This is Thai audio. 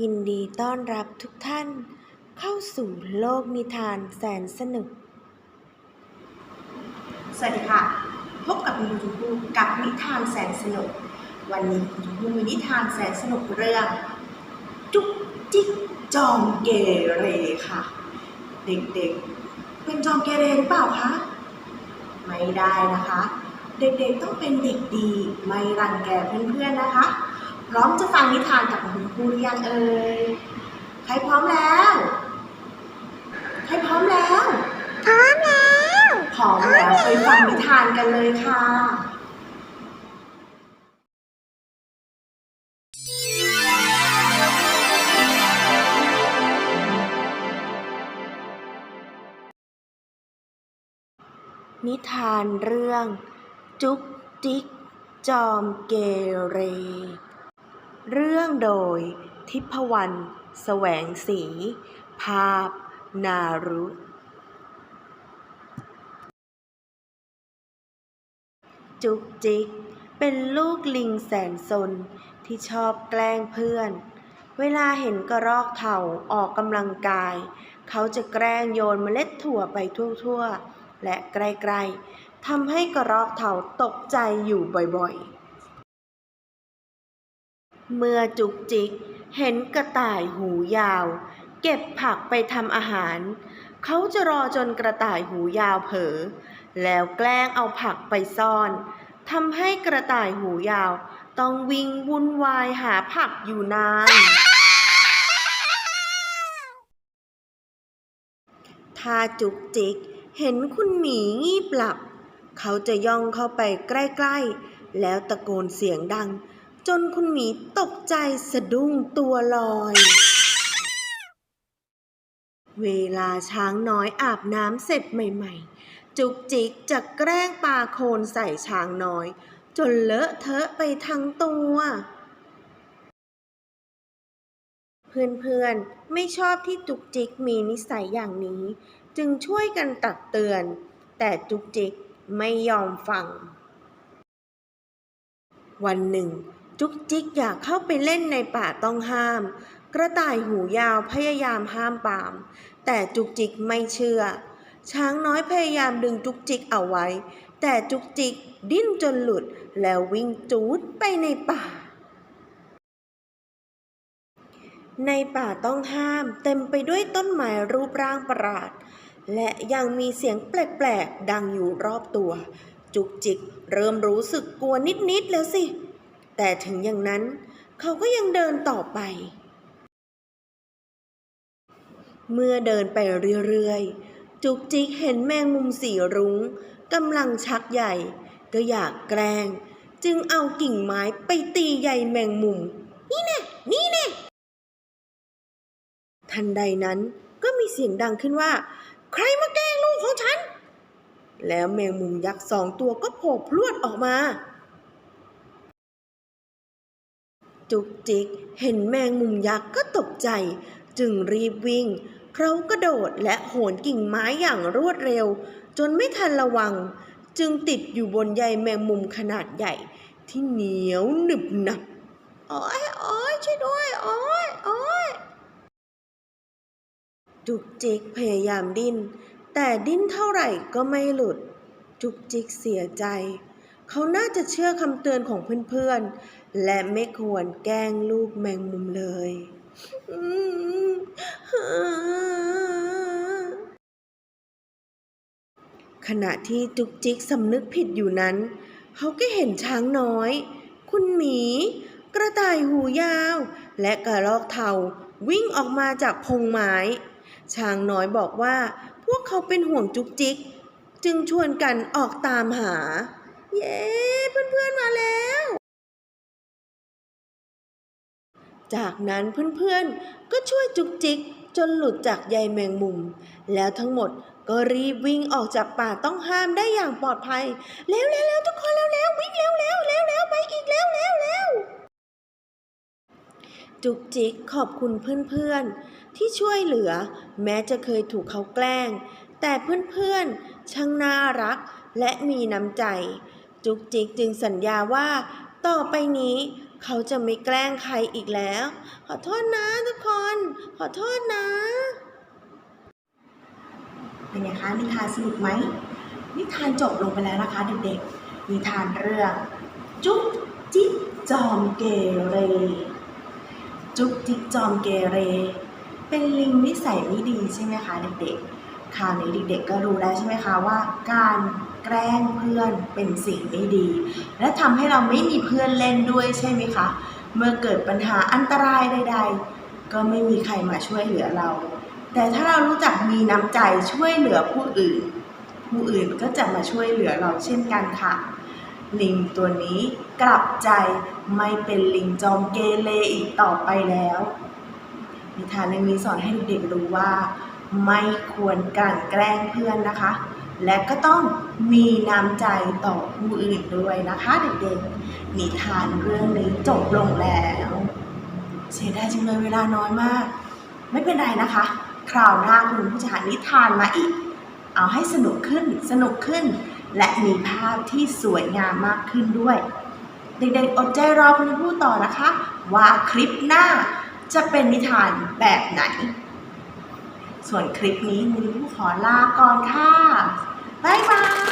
ยินดีต้อนรับทุกท่าน เข้าสู่โลกนิทานแสนสนุก สวัสดีค่ะ พบกับคุณชมพู่กับนิทานแสนสนุก วันนี้คุณชมพู่มีนิทานแสนสนุกเรื่อง จุ๊กจิ๊กจอมเกเรค่ะ เด็กๆ เป็นจอมเกเรหรือเปล่าคะ ไม่ได้นะคะ เด็กๆต้องเป็นเด็กดีไม่รังแกเพื่อนๆนะคะ พร้อมจะฟังนิทานกับคุณครูหรือยังเอ่ย ใครพร้อมแล้ว ใครพร้อมแล้ว พร้อมแล้วพร้อมแล้วไปฟังนิทานกันเลยค่ะ นิทานเรื่อง จุ๊กจิ๊กจอมเกเร เรื่องโดย ทิพวรรณแสวงสี ภาพ นารุ จุกจิก เป็นลูกลิงแสนสนที่ชอบแกล้งเพื่อน เวลาเห็นกระรอกเถ่าออกกำลังกาย เขาจะแกล้งโยนเมล็ดถั่วไปทั่วๆ และใกลๆทำให้กระรอกเถ่าตกใจอยู่บ่อยๆ เมื่อจุกจิกเห็นกระต่ายหูยาว เก็บผักไปทำอาหาร เขาจะรอจนกระต่ายหูยาวเผลอแล้วแกล้งเอาผักไปซ่อนทำให้กระต่ายหูยาว ต้องวิ่งวุ่นวายหาผักอยู่นาน ถ้าจุกจิกเห็นคุณหมีงีบหลับ เขาจะย่องเข้าไปใกล้ ๆ แล้วตะโกนเสียงดัง จนคุณหมีตกใจสะดุ้งตัวลอย เวลาช้างน้อยอาบน้ำเสร็จใหม่ ๆ จุกจิกจะแกล้งปาโคลนใส่ช้างน้อย จนเลอะเทอะไปทั้งตัว เพื่อนๆ ไม่ชอบที่จุกจิกมีนิสัยอย่างนี้ จึงช่วยกันตักเตือน แต่จุกจิกไม่ยอมฟังวันหนึ่ง จุกจิกอยากเข้าไปเล่นในป่าต้องห้าม กระต่ายหูยาวพยายามห้ามปาม แต่จุกจิกไม่เชื่อ ช้างน้อยพยายามดึงจุกจิกเอาไว้ แต่จุกจิกดิ้นจนหลุดแล้ววิ่งจูดไปในป่า ในป่าต้องห้ามเต็มไปด้วยต้นไม้รูปร่างประหลาด และยังมีเสียงแปลกๆดังอยู่รอบตัว จุกจิกเริ่มรู้สึกกลัวนิดๆแล้วสิ แต่ถึงอย่างนั้นเขาก็ยังเดินต่อไป เมื่อเดินไปเรื่อยๆ จุกจิกเห็นแมงมุมสีรุ้งกำลังชักใหญ่ ก็อยากแกล้ง จึงเอากิ่งไม้ไปตีใยแมงมุม นี่แน่นี่แน่ทันใดนั้นก็มีเสียงดังขึ้นว่า ใครมาแกล้งลูกของฉัน แล้วแมงมุมยักษ์สองตัวก็โผล่พรวดออกมา จุกจิกเห็นแมงมุมยักษ์ก็ตกใจ จึงรีบวิ่ง เขากระโดดและโหนกิ่งไม้อย่างรวดเร็ว จนไม่ทันระวัง จึงติดอยู่บนใยแมงมุมขนาดใหญ่ ที่เหนียวหนึบหนับโอ้ยโอ้ยช่วยด้วยโอ้ยโอ้ยจุกจิกพยายามดิ้น แต่ดิ้นเท่าไหร่ก็ไม่หลุด จุกจิกเสียใจ เขาน่าจะเชื่อคำเตือนของเพื่อนๆ และไม่ควรแกล้งลูกแมงมุมเลยขณะที่จุกจิกสำนึกผิดอยู่นั้น เขาก็เห็นช้างน้อย คุณหมี กระต่ายหูยาว และกระรอกเทาวิ่งออกมาจากพงไม้ ช้างน้อยบอกว่า พวกเขาเป็นห่วงจุกจิก จึงชวนกันออกตามหา เย้เพื่อนๆมาแล้ว จากนั้นเพื่อนๆก็ช่วยจุกจิกจนหลุดจากใยแมงมุม แล้วทั้งหมดก็รีบวิ่งออกจากป่าต้องห้ามได้อย่างปลอดภัยแล้วแล้วแล้วทุกคนแล้วแล้ววิ่งแล้วแล้วแล้วแล้วไปอีกแล้วแล้วแล้วจุกจิกขอบคุณเพื่อนๆ ที่ช่วยเหลือ แม้จะเคยถูกเขาแกล้ง แต่เพื่อนๆช่างน่ารักและมีน้ำใจ จุกจิกจึงสัญญาว่า ต่อไปนี้เขาจะไม่แกล้งใครอีกแล้ว ขอโทษนะทุกคน ขอโทษนะ เป็นไงคะนิทานสนุกไหม นิทานจบลงไปแล้วนะคะเด็กๆ นิทานเรื่อง จุ๊กจิ๊กจอมเกเร จุ๊กจิ๊กจอมเกเร เป็นลิงนิสัยไม่ดีใช่ไหมคะเด็กๆ คราวนี้เด็กๆก็รู้แล้วใช่ไหมคะว่า การแกล้งเพื่อนเป็นสิ่งไม่ดี และทำให้เราไม่มีเพื่อนเล่นด้วยใช่ไหมคะ เมื่อเกิดปัญหาอันตรายใด ๆ ก็ไม่มีใครมาช่วยเหลือเรา แต่ถ้าเรารู้จักมีน้ำใจช่วยเหลือผู้อื่น ผู้อื่นก็จะมาช่วยเหลือเราเช่นกันค่ะลิงตัวนี้กลับใจไม่เป็นลิงจอมเกเรอีกต่อไปแล้วนิทานเรื่องนี้สอนให้เด็กๆรู้ว่า ไม่ควรกลั่นแกล้งเพื่อนนะคะ และก็ต้องมีน้ำใจต่อผู้อื่นด้วยนะคะเด็กๆ นิทานเรื่องนี้จบลงแล้ว เสียดายจังเลยเวลาน้อยมาก ไม่เป็นไรนะคะ คราวหน้าคุณผู้จะหานิทานมาอีก เอาให้สนุกขึ้นสนุกขึ้น และมีภาพที่สวยงามมากขึ้นด้วย เด็กๆ อดใจรอคุณครูต่อนะคะ ว่าคลิปหน้าจะเป็นนิทานแบบไหน ส่วนคลิปนี้มูลูขอลาก่อนค่ะ บ๊ายบาย